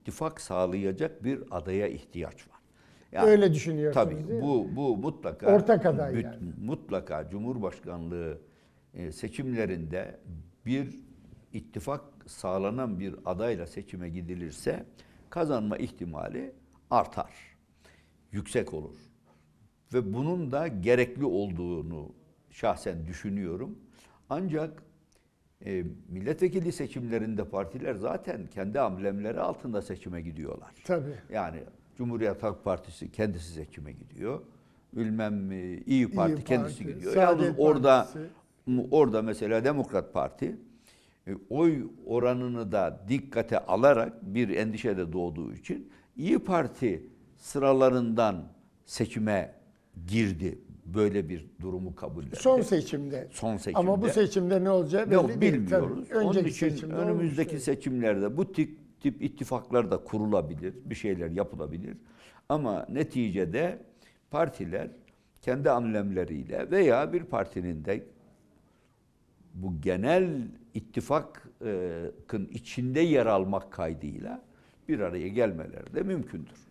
ittifak sağlayacak bir adaya ihtiyaç var. Yani Öyle düşünüyorsunuz Tabii değil mi? bu bu mutlaka Ortak aday büt- yani. mutlaka Cumhurbaşkanlığı e, seçimlerinde bir ittifak sağlanan bir adayla seçime gidilirse kazanma ihtimali artar. Yüksek olur. Ve bunun da gerekli olduğunu şahsen düşünüyorum. Ancak e, milletvekili seçimlerinde partiler zaten kendi amblemleri altında seçime gidiyorlar. Tabii. Yani Cumhuriyet Halk Partisi kendisi seçime gidiyor. Bilmem e, İyi Parti Parti, kendisi gidiyor. Saadet Yalnız orada Partisi. orada mesela Demokrat Parti e, oy oranını da dikkate alarak bir endişe de doğduğu için İyi Parti sıralarından seçime girdi. Böyle bir durumu kabullendi. Son seçimde. Son seçimde. Ama bu seçimde ne olacağı belli Yok değil. bilmiyoruz. Tabii. Önceki Onun için seçimde önümüzdeki olmuştu. seçimlerde bu tip tip ittifaklar da kurulabilir, bir şeyler yapılabilir. Ama neticede partiler kendi amblemleriyle veya bir partinin de bu genel ittifakın içinde yer almak kaydıyla bir araya gelmeleri de mümkündür.